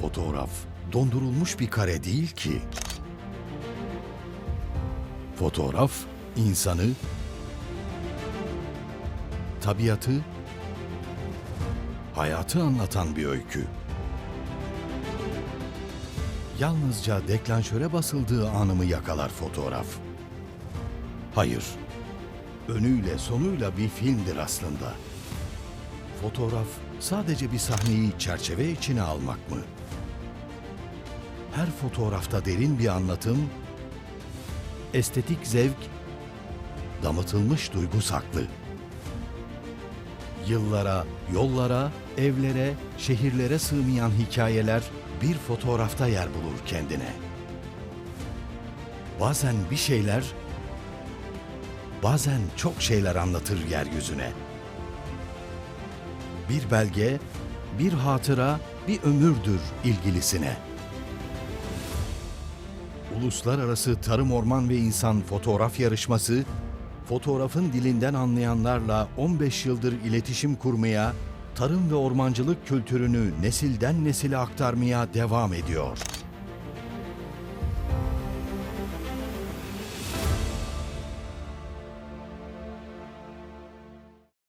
fotoğraf dondurulmuş bir kare değil ki. Fotoğraf insanı, tabiatı, hayatı anlatan bir öykü. Yalnızca deklanşöre basıldığı anımı yakalar fotoğraf. Hayır, önüyle sonuyla bir filmdir aslında. Fotoğraf sadece bir sahneyi çerçeve içine almak mı? Her fotoğrafta derin bir anlatım, estetik zevk, damıtılmış duygu saklı. Yıllara, yollara, evlere, şehirlere sığmayan hikayeler bir fotoğrafta yer bulur kendine. Bazen bir şeyler, bazen çok şeyler anlatır yeryüzüne. Bir belge, bir hatıra, bir ömürdür ilgilisine. Uluslararası Tarım Orman ve İnsan Fotoğraf Yarışması, fotoğrafın dilinden anlayanlarla 15 yıldır iletişim kurmaya, tarım ve ormancılık kültürünü nesilden nesile aktarmaya devam ediyor.